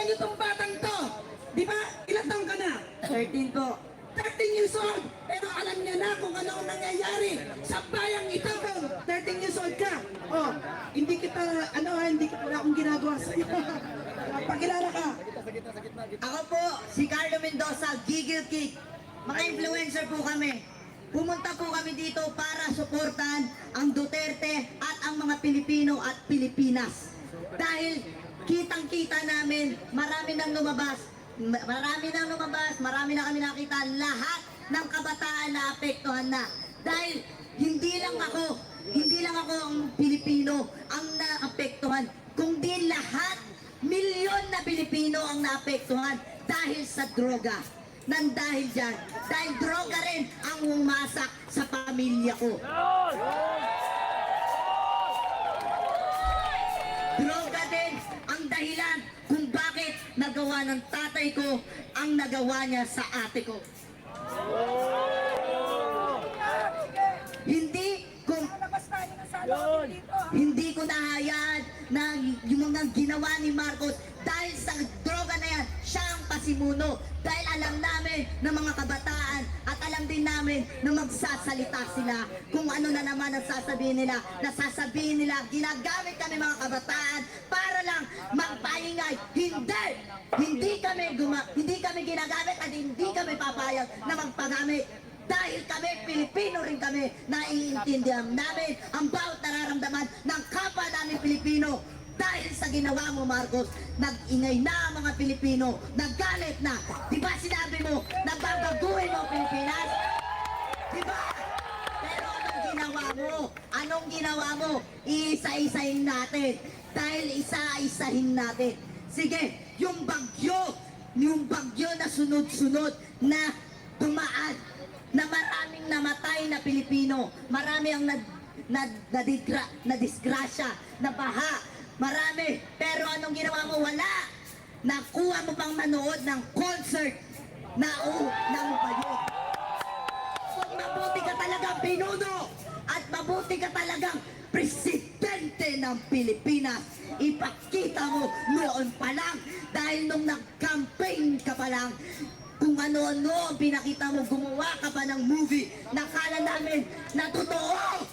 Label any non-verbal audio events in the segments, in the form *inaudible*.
Tignan niyo tong batang to. Di ba? Ilan taong ka na? 13 po. 13 years old, pero alam niya na kung ano ang nangyayari sa bayang ito. 13 years old ka. Oh, hindi kita, ano ha, hindi kita wala akong ginagawa sa iyo. *laughs* Pagkilala ka. Ako po, si Carlo Mendoza, Giggle Kick. Mga influencer po kami. Pumunta po kami dito para suportahan ang Duterte at ang mga Pilipino at Pilipinas. Dahil kitang-kita namin, marami nang lumabas, ma- marami nang lumabas, marami na kami nakita, lahat ng kabataan na apektuhan na. Dahil hindi lang ako, hindi lang ako ang Pilipino ang naapektuhan, kundi lahat Milyon na Pilipino ang naapektuhan dahil sa droga. Nang dahil dyan, dahil droga rin ang umasak sa pamilya ko. Droga ng tatay ko ang nagawa niya sa ate ko. Hindi kung hindi ko nahayaan na yung mga ginawa ni Marcos dahil sa droga na yan, siya ang pasimuno. Dahil alam namin ng mga kabataan at alam din namin na magsasalita sila kung ano na naman ang sasabihin nila. Nasasabihin nila, ginagamit kami mga kabataan ginagamit at hindi kami papayag na magpagamit dahil kami, Pilipino rin kami, naiintindihan namin ang bawat nararamdaman ng kapwa namin Pilipino. Dahil sa ginawa mo, Marcos, nag-ingay na ang mga Pilipino, naggalit na. Di ba sinabi mo, nagbabaguhin mo Pilipinas? Di ba? Pero anong ginawa mo? Anong ginawa mo? Iisa-isahin natin. Dahil isa-isahin natin. Sige, yung bagyo, yung bagyo na sunod-sunod na dumaan, na maraming namatay na Pilipino, marami ang nad, nad, nadigra, na disgrasya, na baha, marami. Pero anong ginawa mo? Wala. Nakuha mo pang manood ng concert na uh, ng bayo. Kung mabuti ka talagang pinuno at mabuti ka talagang presidente ng Pilipinas, ipakita mo noon pa lang dahil nung nag-campaign ka pa lang, kung ano-ano pinakita mo, gumawa ka pa ng movie, nakala namin na totoo!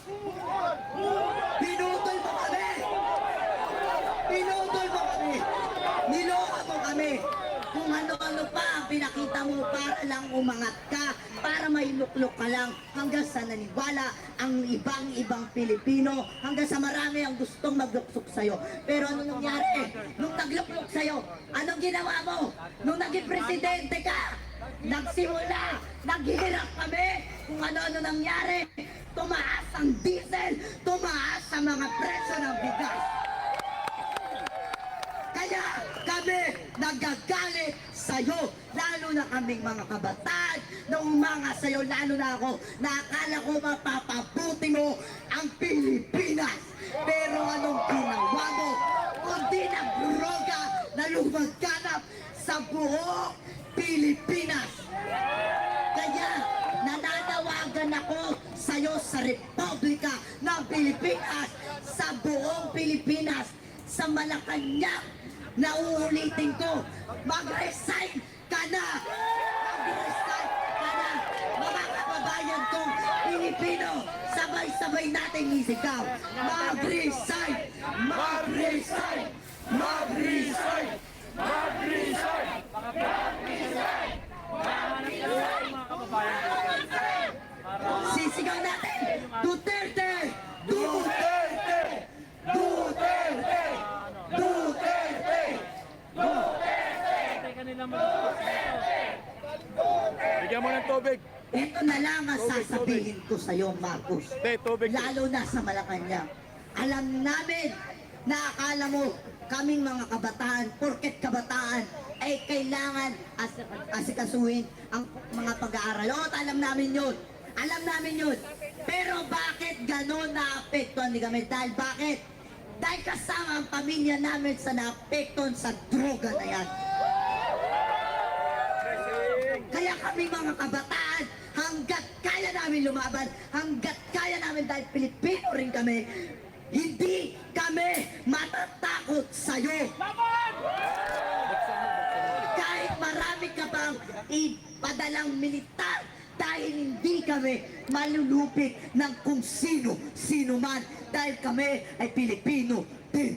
Pinutol mo kami! Pinutol mo kami! Niloka mo kami! Kung ano-ano pa ang pinakita mo para lang umangat ka, para may luklok ka lang, hanggang sa naniwala ang ibang-ibang Pilipino, hanggang sa marami ang gustong magluksok sa'yo. Pero ano nangyari? Nung nagluklok sa'yo, anong ginawa mo? Nung naging presidente ka, nagsimula, naghihirap kami, kung ano-ano nangyari, tumaas ang diesel, tumaas ang mga presyo ng bigas. Kaya kami nagagalit sa'yo, lalo na kaming mga kabataan, na umanga sa'yo, lalo na ako, na akala ko mapapabuti mo ang Pilipinas. Pero anong ginawa mo? Kundi nagdroga na lumaganap sa buong Pilipinas. Kaya nananawagan ako sa'yo sa Republika ng Pilipinas, sa buong Pilipinas, sa Malacanang, na uulitin ko, mag-resign ka na! Mag-resign ka na! Mga kababayan kong Pilipino, sabay-sabay natin isigaw, mag-resign! Mag-resign! Mag-resign! Sisigaw natin! Duterte! Duterte! Duterte! Duterte! Teka nila Bigyan mo ng tubig. Ito na lang ang sasabihin ko sa iyo, Marcos. Lalo na sa Malacanang. Alam namin na akala mo kaming mga kabataan, porket kabataan, ay kailangan as asikasuhin ang mga pag-aaral. Oo, alam namin yun. Alam namin yun. Pero bakit ganon naapektuhan ni kami? Dahil bakit? Dahil kasama ang pamilya namin sa naapektuhan sa droga na yan. Kaya kami mga kabataan, hanggat kaya namin lumaban, hanggat kaya namin dahil Pilipino rin kami, hindi kami matatakot sa'yo. Buksan mo pang ipadalang militar dahil hindi kami malulupig ng kung sino, sino man dahil kami ay Pilipino din.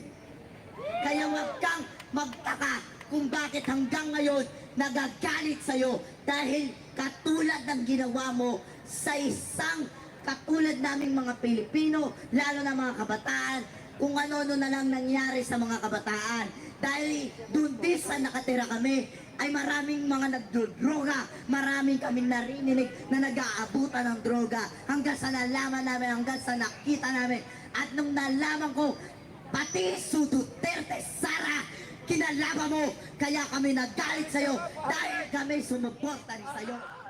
Kaya wag kang magtaka kung bakit hanggang ngayon nagagalit sa'yo dahil katulad ng ginawa mo sa isang katulad naming mga Pilipino, lalo na mga kabataan, kung ano-ano na lang nangyari sa mga kabataan. Dahil doon din sa nakatira kami, ay maraming mga nagdodroga, maraming kaming narinig na nag-aabutan ng droga hanggang sa nalaman namin, hanggang sa nakita namin. At nung nalaman ko, pati su Duterte, Sara, kinalaban mo, kaya kami nagalit sa'yo dahil kami sumuporta rin sa'yo.